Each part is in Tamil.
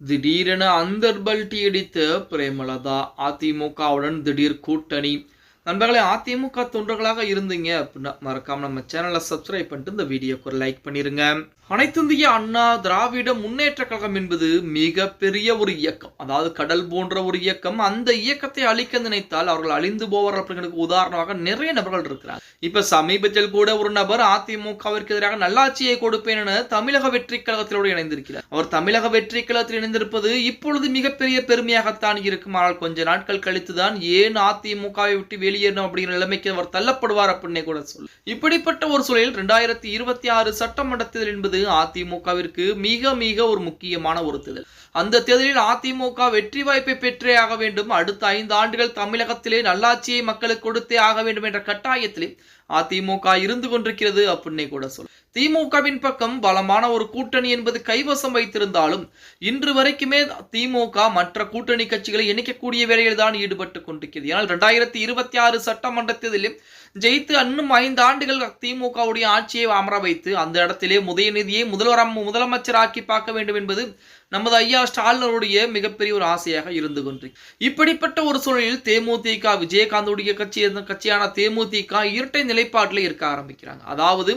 திடீரென அந்தர்பல்டி அடித்த பிரேமலதா அதிமுகவுடன் திடீர் கூட்டணி. நண்பர்களே அதிமுக தொண்டர்களாக இருந்தீங்க அப்படின்னா மறக்காம நம்ம சேனலை சப்ஸ்கிரைப் பண்ணிட்டு இந்த வீடியோக்கு ஒரு லைக் பண்ணிருங்க. அனைத்திந்திய அண்ணா திராவிட முன்னேற்ற கழகம் என்பது மிக பெரிய ஒரு இயக்கம். அதாவது கடல் போன்ற ஒரு இயக்கம். அந்த இயக்கத்தை அழிக்க நினைத்தால் அவர்கள் அழிந்து போவார்கள் அப்படிங்கிறதுக்கு உதாரணமாக நிறைய நபர்கள் இருக்கிறார். இப்ப சமீபத்தில் கூட ஒரு நபர் அதிமுகவிற்கு எதிராக நல்லாட்சியை கொடுப்பேன் என தமிழக வெற்றி கழகத்திலோடு இணைந்திருக்கிறார். அவர் தமிழக வெற்றி கழகத்தில் இணைந்திருப்பது இப்பொழுது மிகப்பெரிய பெருமையாகத்தான் இருக்கும். ஆனால் கொஞ்ச நாட்கள் கழித்துதான் ஏன் அதிமுகவை விட்டு வெளியேறணும் அப்படிங்கிற நிலைமைக்கு அவர் தள்ளப்படுவார் அப்படின்னே கூட சொல்லு இப்படிப்பட்ட ஒரு சூழலில் இரண்டாயிரத்தி இருபத்தி ஆறு சட்டமன்ற தேர்தல் என்பது அதிமுகவிற்கு மிக மிக ஒரு முக்கியமான ஒரு தேர்தல். அந்த தேர்தலில் அதிமுக வெற்றி வாய்ப்பை பெற்றே ஆக வேண்டும். அடுத்த ஐந்து ஆண்டுகள் தமிழகத்திலே நல்லாட்சியை மக்களுக்கு கொடுத்தே ஆக வேண்டும் என்ற கட்டாயத்திலே அதிமுக இருந்து கொண்டிருக்கிறது அப்படின்னே கூட சொல்லு திமுகவின் பக்கம் பலமான ஒரு கூட்டணி என்பது கைவசம் வைத்திருந்தாலும் இன்று வரைக்குமே திமுக மற்ற கூட்டணி கட்சிகளை இணைக்கக்கூடிய வேலையில் தான் ஈடுபட்டு கொண்டிருக்கிறது. ஏனால் ரெண்டாயிரத்தி இருபத்தி ஆறு சட்டமன்ற தேர்தலில் ஜெயித்து இன்னும் ஐந்து ஆண்டுகள் திமுகவுடைய ஆட்சியை அமர வைத்து அந்த இடத்திலே உதயநிதியை முதல்வர் முதலமைச்சராக்கி பார்க்க வேண்டும் என்பது நமது ஐயா ஸ்டாலினருடைய மிகப்பெரிய ஒரு ஆசையாக இருந்து கொண்டு. இப்படிப்பட்ட ஒரு சூழலில் தேமுதிக விஜயகாந்தோடைய கட்சி கட்சியான தேமுதிக இரட்டை நிலைப்பாட்டில் இருக்க ஆரம்பிக்கிறாங்க. அதாவது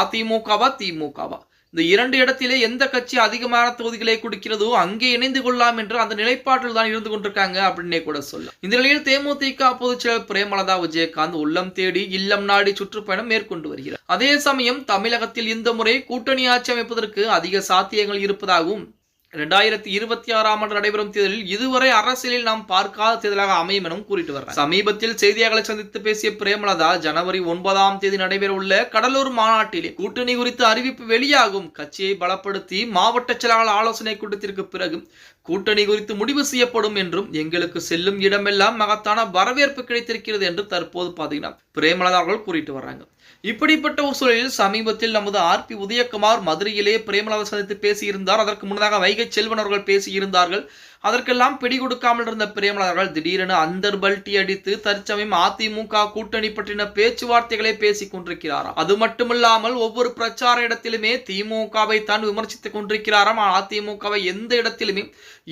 அதிமுகவா திமுகவா? இந்த இரண்டு இடத்திலே எந்த கட்சி அதிகமான தொகுதிகளை கொடுக்கிறதோ அங்கே இணைந்து கொள்ளலாம் என்று அந்த நிலைப்பாட்டில் தான் இருந்து கொண்டிருக்காங்க அப்படின்னே கூட சொல்ல இந்த நிலையில் தேமுதிக பொதுச் செயலர் பிரேமலதா விஜயகாந்த் உள்ளம் தேடி இல்லம் நாடி சுற்றுப்பயணம் மேற்கொண்டு வருகிறார். அதே சமயம் தமிழகத்தில் இந்த முறை கூட்டணி ஆட்சி அமைப்பதற்கு அதிக சாத்தியங்கள் இருப்பதாகவும் இரண்டாயிரத்தி இருபத்தி ஆறாம் ஆண்டு நடைபெறும் தேர்தலில் இதுவரை அரசியலில் நாம் பார்க்காத தேர்தலாக அமையும் எனவும் கூறிட்டு வர்றார். சமீபத்தில் செய்தியாளர்களை சந்தித்து பேசிய பிரேமலதா ஜனவரி ஒன்பதாம் தேதி நடைபெறவுள்ள கடலூர் மாநாட்டிலே கூட்டணி குறித்து அறிவிப்பு வெளியாகும். கட்சியை பலப்படுத்தி மாவட்ட செயலாளர் ஆலோசனை கூட்டத்திற்கு பிறகு கூட்டணி குறித்து முடிவு செய்யப்படும் என்றும் எங்களுக்கு செல்லும் இடமெல்லாம் மகத்தான வரவேற்பு கிடைத்திருக்கிறது என்று தற்போது பார்த்தீங்கன்னா பிரேமலதா அவர்கள் கூறிட்டு வர்றாங்க. இப்படிப்பட்ட ஒரு சூழலில் சமீபத்தில் நமது ஆர் பி உதயகுமார் மதுரையிலே பிரேமலதா சந்தித்து பேசியிருந்தார். அதற்கு முன்னதாக வைகை செல்வன் அவர்கள் பேசியிருந்தார்கள். அதற்கெல்லாம் பிடி கொடுக்காமல் இருந்த பிரேமலர்கள் திடீரென அந்தர்பல்ட்டி அடித்து தற்சமயம் அதிமுக கூட்டணி பற்றின பேச்சுவார்த்தைகளை பேசிக் கொண்டிருக்கிறாராம். அது மட்டுமில்லாமல் ஒவ்வொரு பிரச்சார இடத்திலுமே திமுகவை தான் விமர்சித்துக் கொண்டிருக்கிறாராம். அதிமுகவை எந்த இடத்திலுமே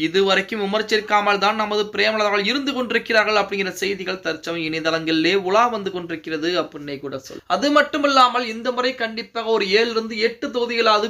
இதுவரைக்கும் விமர்சிக்காமல் தான் நமது பிரேமலர்கள் இருந்து கொண்டிருக்கிறார்கள் அப்படிங்கிற செய்திகள் தற்சமயம் இணையதளங்களிலே உலா வந்து கொண்டிருக்கிறது அப்படின்னே கூட சொல். அது மட்டுமில்லாமல் இந்த முறை கண்டிப்பாக ஒரு ஏழுல இருந்து எட்டு தொகுதிகளாவது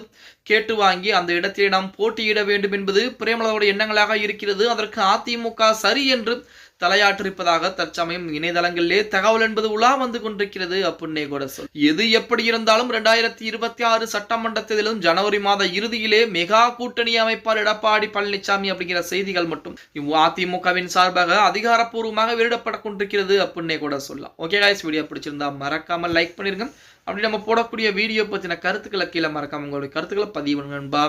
கேட்டு வாங்கி அந்த இடத்திலே நாம் போட்டியிட வேண்டும் என்பது பிரேமலதோட எண்ணங்களாக இருக்கிறது அதற்கு அதிமுக சரி என்று தலையாற்றிருப்பதாக தற்சமயம் இணையதளங்களிலே தகவல் என்பது உலா வந்து கொண்டிருக்கிறது அப்படின்னே கூட சொல் எது எப்படி இருந்தாலும் இரண்டாயிரத்தி இருபத்தி ஆறு சட்டமன்ற தேர்தலும் ஜனவரி மாத இறுதியிலே மெகா கூட்டணி அமைப்பார் எடப்பாடி பழனிசாமி அப்படிங்கிற செய்திகள் மட்டும் அதிமுகவின் சார்பாக அதிகாரப்பூர்வமாக வெளியிடப்பட கொண்டிருக்கிறது அப்படின்னே கூட சொல்லலாம் ஓகே காய்ஸ் வீடியோ பிடிச்சிருந்தா மறக்காம லைக் பண்ணிருங்க. அப்படி நம்ம போடக்கூடிய வீடியோ பற்றின கருத்துக்களை கீழே மறக்காம உங்களுடைய கருத்துக்களை பதிவு பண்ணுங்க நண்பா.